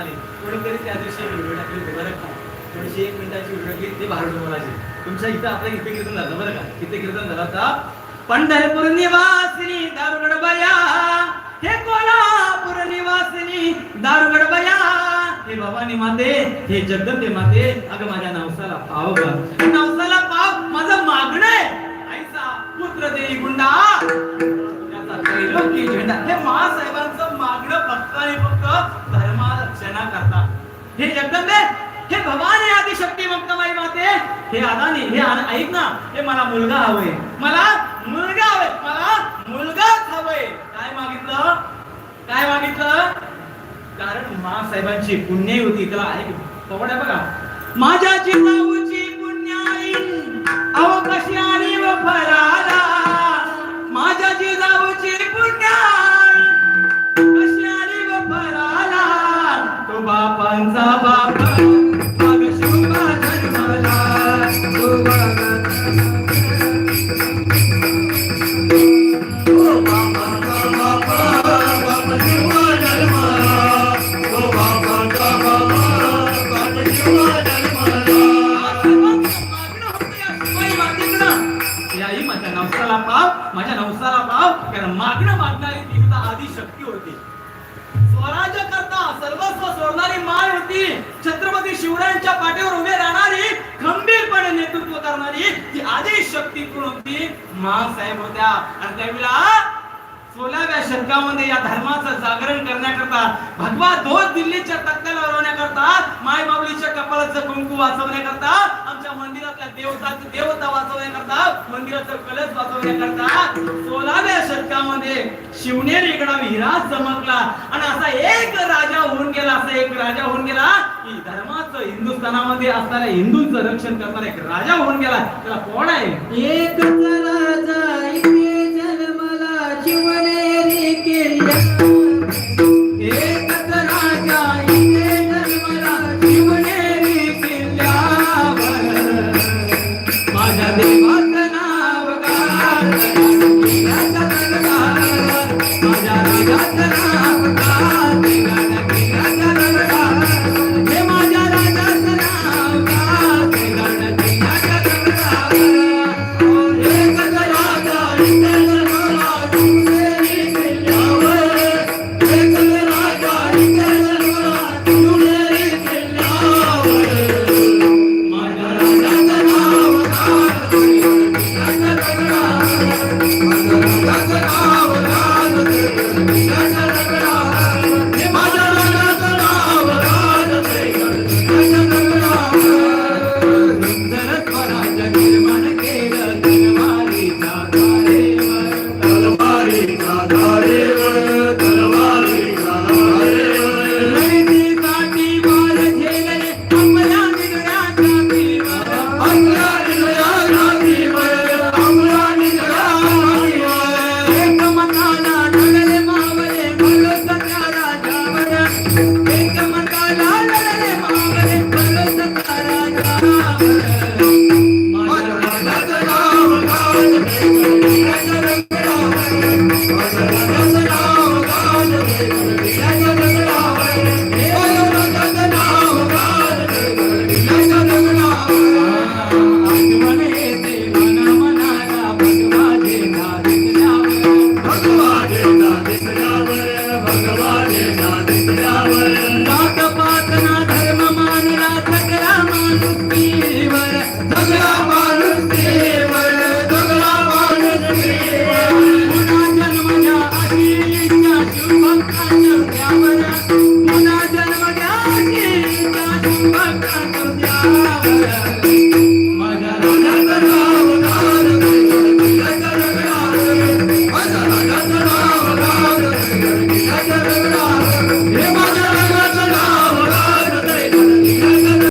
आले कोणीतरी त्या दिवशी व्हिडिओ टाकली बरं का? थोडीशी एक मिनिटाची व्हिडिओ टाकली ते बाहेर बोलायचे तुमच्या इथं आपल्या इथे कीर्तन झालं बरं का? इथे कीर्तन झालं आता. पंढरपूर निवासिनी दारुगड बया. हे कोल्हापूर निवासिनी दारुगड बया. हे भवानी माते हे जगदंबे माते. अगं माझ्या नवसाला पाव ग नवसाला पाव माझं मागणं आहे. आईचा पुत्र देई गुंडा. त्याचा त्रैलोकी झेंडा. हे महासाहेबांचं मागणं फक्त आणि फक्त धर्मारक्षणा करता। हे जगदंबे हे भगवान हे आदिशक्ती ममताबाई माते. हे अदानी हे ऐक ना हे मला मुलगा हवंय. मला मुलगा हवंय. मला मुलगाच हवंय. काय मागितलं? काय मागितलं? कारण मा साहेबांची पुण्य होती त्याला ऐक कवड्या बघा. माझ्या जिजाऊची माझ्या नवसाला पाव कारण मागणं मागणारी ती सुद्धा आधी शक्ती होती. स्वराज्य करता सर्वस्व सोडणारी माय होती. छत्रपती शिवरायांच्या पाठीवर उभे राहणारी खंबीरपणे नेतृत्व करणारी ती आधी शक्ती कोण होती महासाहेब होत्या. आणि त्यावेळेला सोळाव्या शतकामध्ये या धर्माचं जागरण करण्याकरता भगवा ध्वज दिल्लीच्या कपाळाचं कुंकू वाचवण्याकरता आमच्या मंदिरातल्या देवता देवता वाचवण्याकरता मंदिराचं कलश वाचवण्याकरता सोळाव्या शतकामध्ये शिवनेरी इकडा विहिरा चमकला. आणि असा एक राजा होऊन गेला असा एक राजा होऊन गेला की धर्माचं हिंदुस्थानामध्ये असणाऱ्या हिंदूंचं रक्षण करणारा एक राजा होऊन गेला. त्याला कोण आहे? एकच राजा जन्मला शिवनेरी किल्ला माझ्या